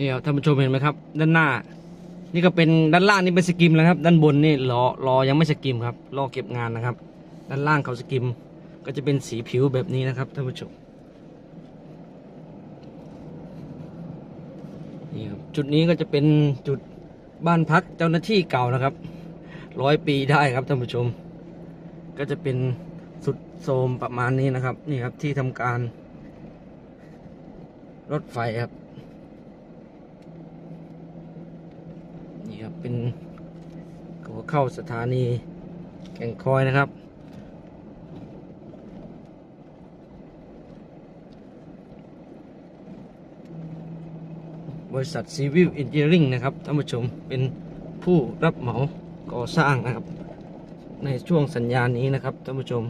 นี่ครับท่านผู้ชมเห็นไหมครับ ด้านหน้า นี่ก็เป็นด้านล่างนี่เป็นสกิมแล้วครับ ด้านบนนี่รอรอยังไม่สกิมครับรอเก็บงานนะครับ ด้านล่างเขาสกิม ก็จะเป็นสีผิวแบบนี้นะครับท่านผู้ชมนี่ครับจุดนี้ก็จะเป็นจุดบ้านพักเจ้าหน้าที่เก่านะครับร้อยปีได้ครับท่านผู้ชม ก็จะเป็นสุดโทมประมาณนี้นะครับ นี่ครับที่ทำการ รถไฟครับ นี่ครับ เป็นหัวเข้าสถานีแก่งคอยนะครับ บริษัทซีวิลอินเ i ิ e ริงนะครับท่านผู้ชมเป็นผู้รับเหมาก่อสร้างนะครับ ในช่วงสัญญานี้นะครับท่านผู้ชม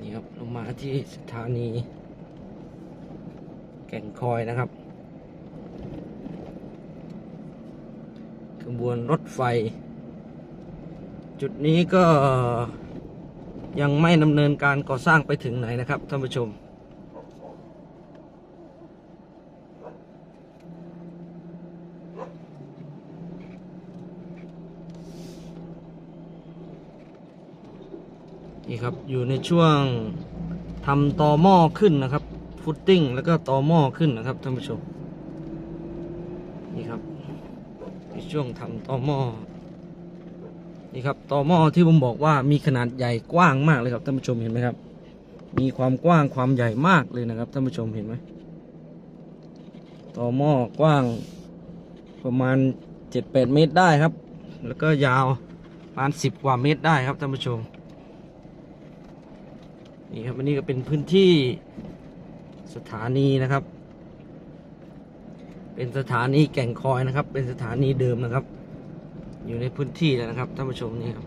นี่ครับลงมาที่สถานี แก่งคอยนะครับขบวนรถไฟ จุดนี้ก็ยังไม่ดำเนินการก่อสร้างไปถึงไหนนะครับท่านผู้ชม นี่ครับอยู่ในช่วงทำต่อหม้อขึ้นนะครับ ฟุตติ้งแล้วก็ต่อหม้อขึ้นนะครับท่านผู้ชม นี่ครับในช่วงทำต่อหม้อนี่ครับต่อหม้อที่ผมบอกว่ามีขนาดใหญ่กว้างมากเลยครับท่านผู้ชมเห็นไหมครับ มีความกว้างความใหญ่มากเลยนะครับท่านผู้ชมเห็นไหมต่อหม้อกว้างประมาณเจ็ดแปดเมตรได้ครับ แล้วก็ยาวประมาณสิบกว่าเมตรได้ครับท่านผู้ชมนี่ครับอันนี้ก็เป็นพื้นที่ สถานีนะครับ เป็นสถานีแก่งคอยนะครับ เป็นสถานีเดิมนะครับ อยู่ในพื้นที่แล้วนะครับท่านผู้ชมนี่ครับ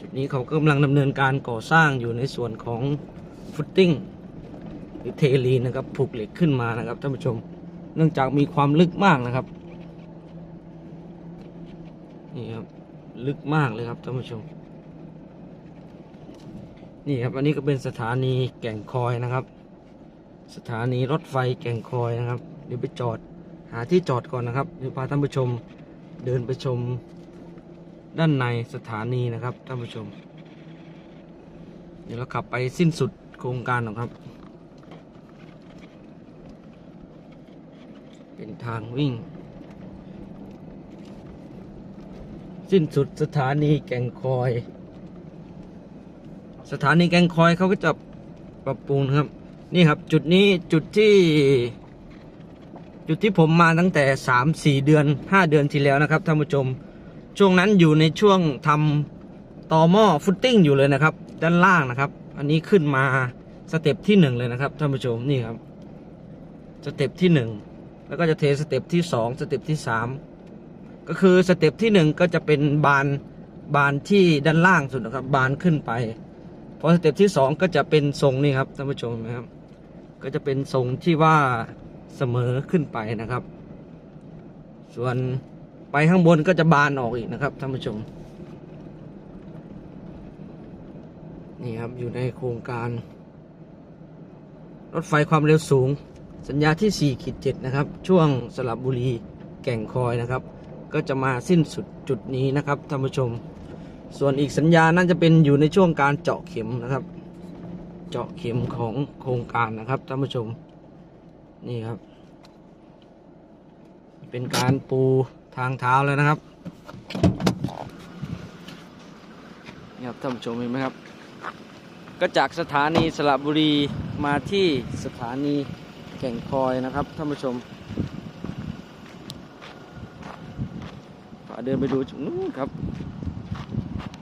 จุดนี้เขากำลังดำเนินการก่อสร้างอยู่ในส่วนของฟุตติ้งหรือเทลีนะครับผูกเหล็กขึ้นมานะครับท่านผู้ชม เนื่องจากมีความลึกมากนะครับนี่ครับลึกมากเลยครับท่านผู้ชม นี่ครับ อันนี้ก็เป็นสถานีแก่งคอยนะครับ สถานีรถไฟแก่งคอยนะครับ เดี๋ยวไปจอดหาที่จอดก่อนนะครับเดี๋ยวพาท่านผู้ชมเดินไปชมด้านในสถานีนะครับท่านผู้ชม เดี๋ยวเราขับไปสิ้นสุดโครงการหรอกครับ เป็นทางวิ่ง สิ้นสุดสถานีแก่งคอย สถานีแกงคอยเขาก็จะปรับปรุงครับ นี่ครับจุดนี้จุดที่ จุดที่ผมมาตั้งแต่สามสี่เดือนห้าเดือนที่แล้วนะครับท่านผู้ชม ช่วงนั้นอยู่ในช่วงทำต่อหม้อฟุตติ้งอยู่เลยนะครับ ด้านล่างนะครับ อันนี้ขึ้นมาสเต็ปที่หนึ่งเลยนะครับท่านผู้ชมนี่ครับสเต็ปที่หนึ่งแล้วก็จะเทสเต็ปที่สองสเต็ปที่สามก็คือสเต็ปที่หนึ่งก็จะเป็นบานบานที่ด้านล่างสุดนะครับ บานขึ้นไป พอสเต็ปที่สองก็จะเป็นทรงนี่ครับท่านผู้ชมนะครับ ก็จะเป็นทรงที่ว่าเสมอขึ้นไปนะครับ ส่วนไปข้างบนก็จะบานออกอีกนะครับท่านผู้ชมนี่ครับอยู่ในโครงการ รถไฟความเร็วสูง สัญญาที่4ขีด7นะครับ ช่วงสลับบุรีแก่งคอยนะครับ ก็จะมาสิ้นสุดจุดนี้นะครับท่านผู้ชม ส่วนอีกสัญญาน่าจะเป็นอยู่ในช่วงการเจาะเข็มนะครับ เจาะเข็มของโครงการนะครับท่านผู้ชม นี่ครับ เป็นการปูทางเท้าแล้วนะครับนี่ครับท่านผู้ชมเห็นไหมครับ ก็จากสถานีสระบุรีมาที่สถานีแก่งคอยนะครับท่านผู้ชมพาเดินไปดูจุดนู้นครับ